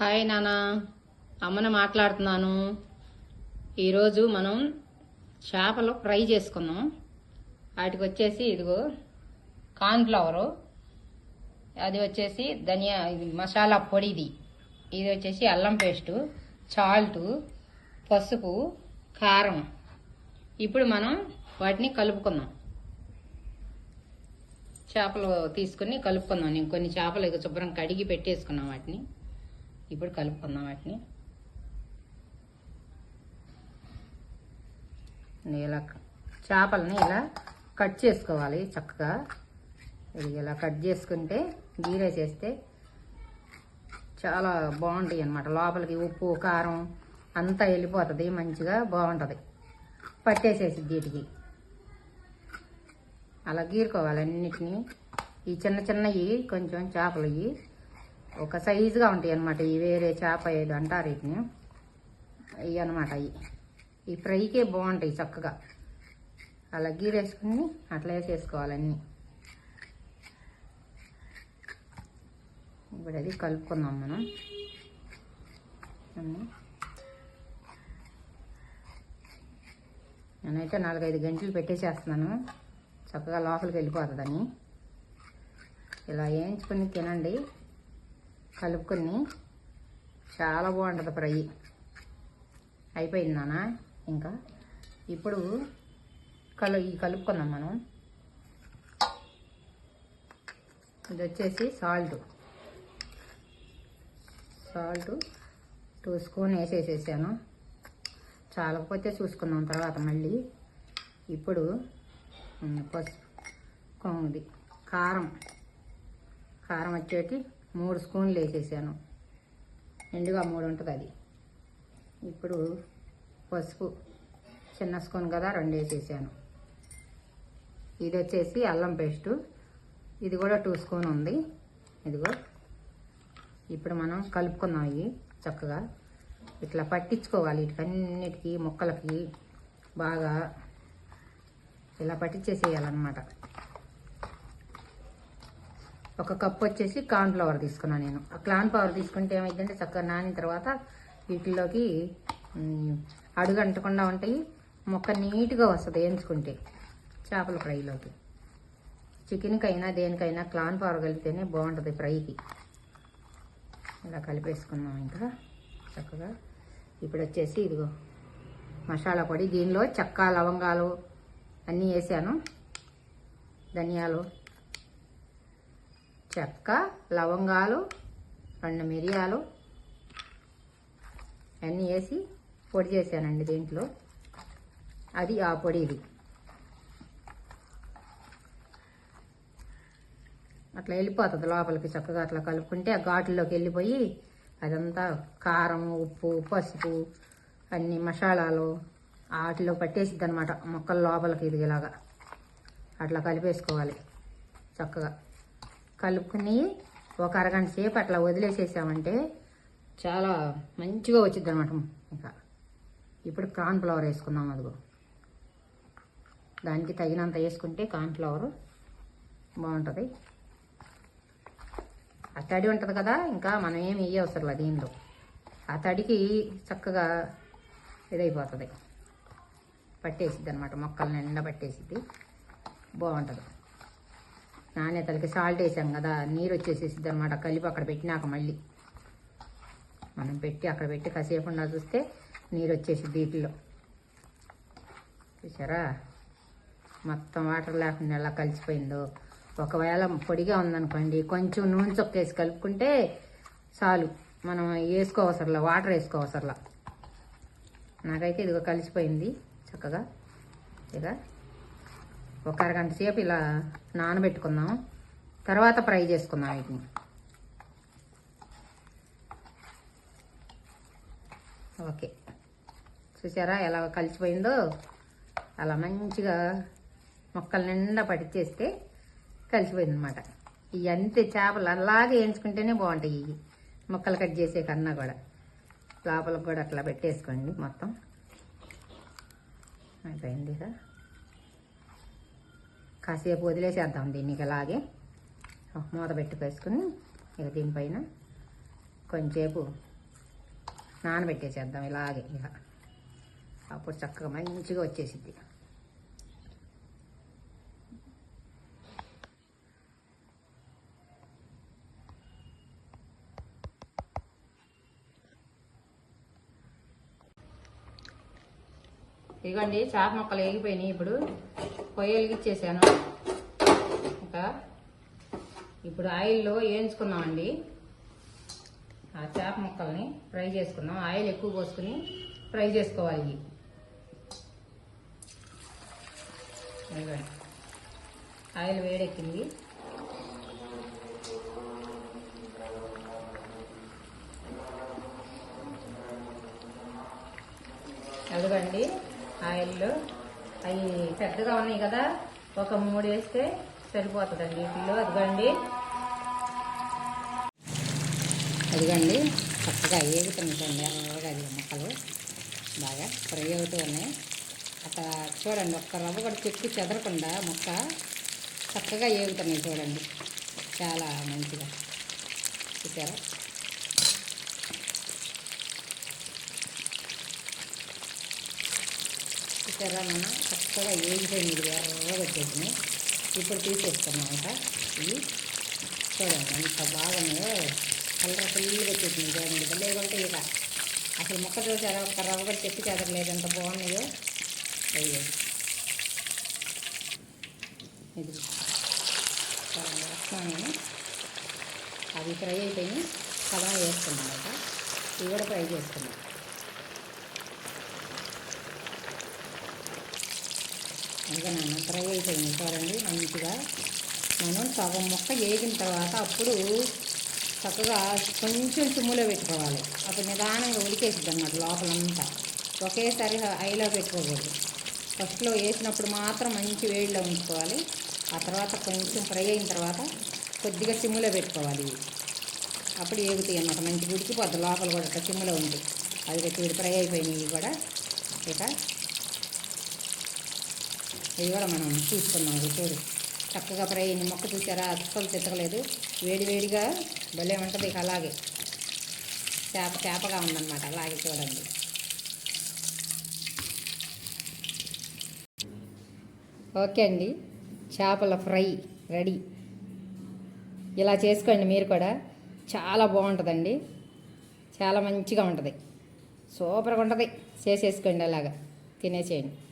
Hi నాన్న అమ్మన మాట్లాడుతున్నాను. ఈరోజు మనం చేపలు ఫ్రై చేసుకున్నాం వాటికి వచ్చేసి ఇదిగో కార్న్ఫ్లవరు అది వచ్చేసి ధనియా ఇది మసాలా పొడిది ఇది. వచ్చేసి అల్లం పేస్టు చాల్టు పసుపు కారం. ఇప్పుడు మనం వాటిని కలుపుకుందాం. చేపలు తీసుకుని కలుపుకుందాం. నేను కొన్ని చేపలు ఇక శుభ్రం కడిగి పెట్టేసుకున్నాం వాటిని. ఇప్పుడు కలుపుకుందాం వాటిని. ఇలా చేపలని ఇలా కట్ చేసుకోవాలి చక్కగా? ఇది ఇలా కట్ చేసుకుంటే గీరేసేస్తే చాలా బాగుంటాయి అన్నమాట. లోపలికి ఉప్పు కారం అంతా వెళ్ళిపోతుంది మంచిగా బాగుంటుంది. పట్టేసేసి వీటికి. అలా గీరుకోవాలి అన్నిటినీ. ఈ చిన్న చిన్నవి కొంచెం చేపలు ఇవి ఒక సైజుగా ఉంటాయి అన్నమాట. ఈ వేరే చేప ఏదో అంటారు వీటిని. ఇవి అనమాట అవి. ఈ ఫ్రైకే బాగుంటాయి చక్కగా. అలా గీరేసుకుని అట్లా వేసేసుకోవాలన్నీ ఇప్పుడు అది కలుపుకుందాం మనం. నేనైతే నాలుగైదు గంటలు పెట్టేసేస్తున్నాను. చక్కగా లోపలికి వెళ్ళిపోతుందని. ఇలా వేయించుకుని తినండి. కలుపుకొని చాలా బాగుంటుంది ఫ్రై. అయిపోయింది నాన్న ఇంకా? ఇప్పుడు కలు ఈ కలుపుకుందాం మనం. ఇది వచ్చేసి సాల్ట్. సాల్ట్ టూ స్పూన్ వేసేసేసాను. చాలకపోతే చూసుకుందాం తర్వాత మళ్ళీ. ఇప్పుడు పసుపు కొమ్మిది కారం. కారం వచ్చేటి మూడు స్పూన్లు వేసేసాను. ఎండుగా మూడు ఉంటుంది అది. ఇప్పుడు పసుపు చిన్న స్పూన్ కదా రెండు వేసేసాను. ఇది వచ్చేసి అల్లం పేస్టు. ఇది కూడా టూ స్పూన్ ఉంది. ఇదిగో. ఇప్పుడు మనం కలుపుకుందాం ఇవి చక్కగా. ఇట్లా పట్టించుకోవాలి. వీటికన్నిటికీ ముక్కలకి బాగా ఇలా పట్టించేసేయాలన్నమాట. ఒక కప్ వచ్చేసి కార్న్ ఫ్లవర్ తీసుకున్నాను నేను. ఆ కార్న్ ఫ్లవర్ తీసుకుంటే ఏమైందంటే చక్కగా నానిన తర్వాత వీటిల్లోకి అడుగు అంటకుండా ఉంటాయి. మొక్క నీట్గా వస్తుంది వేయించుకుంటే చేపల ఫ్రైలోకి. చికెన్కి అయినా దేనికైనా క్లాన్ ఫ్లవర్ కలిపితేనే బాగుంటుంది ఫ్రైకి. ఇలా కలిపేసుకున్నాం ఇంకా చక్కగా. ఇప్పుడు వచ్చేసి ఇదిగో మసాలా పొడి. దీనిలో చెక్క లవంగాలు అన్నీ వేసాను. ధనియాలు చెక్క లవంగాలు రెండు మిరియాలు అన్నీ వేసి పొడి చేశానండి దీంట్లో. అది ఆ పొడి ఇది అట్లా వెళ్ళిపోతుంది లోపలికి చక్కగా అట్లా కలుపుకుంటే ఆ ఘాట్లోకి వెళ్ళిపోయి అదంతా కారం ఉప్పు పసుపు అన్ని మసాలాలు వాటిలో పట్టేసిద్ది అనమాట మొక్కల లోపలికి ఇది ఇలాగా అట్లా కలిపేసుకోవాలి చక్కగా. కలుపుకుని ఒక అరగంట సేపు అట్లా వదిలేసేసామంటే చాలా మంచిగా వచ్చింది అనమాట ఇంకా ఇప్పుడు కార్న్ ఫ్లవర్ వేసుకుందాం అదిగో. దానికి తగినంత వేసుకుంటే కార్న్ ఫ్లవర్ బాగుంటుంది. ఆ తడి ఉంటుంది కదా ఇంకా మనం ఏమి వేయవసరం దీనిలో. ఆ తడికి చక్కగా ఇదైపోతుంది. పట్టేసిద్ది అనమాట మొక్కలు నిండా పట్టేసిద్ది. బాగుంటుంది. నాణ్యతలకి సాల్ట్ వేసాం కదా నీరు వచ్చేసేసింది అనమాట కలిపి అక్కడ పెట్టినాక మళ్ళీ. మనం పెట్టి అక్కడ పెట్టి కాసేపు ఉండాలి చూస్తే నీరు వచ్చేసి వీటిలో. చూసారా మొత్తం వాటర్ లేకుండా ఎలా కలిసిపోయిందో. ఒకవేళ పొడిగా ఉందనుకోండి కొంచెం నూనె చొక్కేసి కలుపుకుంటే చాలు. మనం వేసుకోవసరలా వాటర్ వేసుకోవసరలా నాకైతే ఇదిగో కలిసిపోయింది చక్కగా. ఇక ఒక అరగంట సేపు ఇలా నానబెట్టుకుందాం. తర్వాత ఫ్రై చేసుకుందాం వీటిని. ఓకే. చూసారా ఎలా కలిసిపోయిందో? అలా మంచిగా మొక్కల నిండా పట్టించేస్తే కలిసిపోయిందనమాట ఈ అంతే చేపలు అలాగే వేయించుకుంటేనే బాగుంటాయి. ఇవి మొక్కలు కట్ చేసే కన్నా కూడా. లోపలకు కూడా అట్లా పెట్టేసుకోండి మొత్తం. అయిపోయింది కదా? కాసేపు వదిలేసేద్దాం దీన్ని అలాగే. మూత పెట్టుకేసుకుని ఇక దీనిపైన కొంచెంసేపు నానబెట్టేసేద్దాం ఇలాగే ఇక. అప్పుడు చక్కగా మంచిగా వచ్చేసిద్ది. ఇదిగోండి చేప ముక్కలు వేగిపోయినాయి ఇప్పుడు. పొయ్యి వెలిగించేసాను. ఇంకా ఇప్పుడు ఆయిల్లో వేయించుకున్నామండి. ఆ చేప ముక్కల్ని ఫ్రై చేసుకున్నాం. ఆయిల్ ఎక్కువ పోసుకుని ఫ్రై చేసుకోవాలి ఇవి. ఆయిల్ వేడెక్కింది. అదిగండి ఆయిల్లో అవి పెద్దగా ఉన్నాయి కదా ఒక మూడు వేస్తే సరిపోతుందండి. వీటిలో అదిగండి. అదిగండి చక్కగా ఏగుతున్నాయండి ఎర్రగా అది మొక్కలు బాగా ఫ్రై అవుతూ ఉన్నాయి. అక్కడ చూడండి ఒక్క రవ్వ కూడా చెక్కు చెదరకుండా మొక్క చక్కగా ఏగుతున్నాయి చూడండి. చాలా మంచిగా. చూసారా? చూసారా మనం చక్కగా ఏగిపోయింది ఇది ఎర్రగా వచ్చేసినాయి ఇప్పుడు తీసేసుకున్నాం అంట ఇవి చూడండి అంత బాగా కలర్ ఫుల్గా వచ్చేసింది చూడండి. లేదంటే ఇక. అసలు మొక్క చూసారా ఒక రవ్వ కూడా చెట్టు చెదరలేదు ఎంత బాగున్నాయో. అయ్యో. ఇది చూడండి వేస్తున్నాను అవి ఫ్రై అయిపోయి కలం వేసుకున్నాను అట ఇవి కూడా ఫ్రై చేసుకున్నాను ఇంకా నాన్న ఫ్రై అయిపోయింది చూడండి మంచిగా. మనం సగం మొక్క వేగిన తర్వాత అప్పుడు చక్కగా కొంచెం సిమ్ములో పెట్టుకోవాలి. అప్పుడు నిదానంగా ఉడికేసిద్ది అన్నమాట లోపలంతా. ఒకేసారి హైలో పెట్టుకోకూడదు. ఫస్ట్లో వేసినప్పుడు మాత్రం మంచి వేడిలో ఉంచుకోవాలి. ఆ తర్వాత కొంచెం ఫ్రై అయిన తర్వాత కొద్దిగా సిమ్ములో పెట్టుకోవాలి. ఇవి అప్పుడు ఏగుతాయి అన్నమాట. మంచి ఉడికిపోద్ది లోపల కూడా ఇట్లా సిమ్ములో ఉంది అది పెట్టి ఫ్రై అయిపోయినాయి కూడా. ఇక ఇది కూడా మనం తీసుకున్నాం చూడు. చక్కగా ఫ్రై అయింది. మొక్క చూసారా? అస్సలు తిట్టలేదు వేడి వేడిగా భలే ఉంటుంది ఇక అలాగే. చేప చేపగా ఉందన్నమాట. అలాగే చూడండి. ఓకే అండి. చేపల ఫ్రై రెడీ. ఇలా చేసుకోండి మీరు కూడా. చాలా బాగుంటుందండి. చాలా మంచిగా ఉంటుంది. సూపర్గా ఉంటుంది. చేసేసుకోండి అలాగా. తినేసేయండి.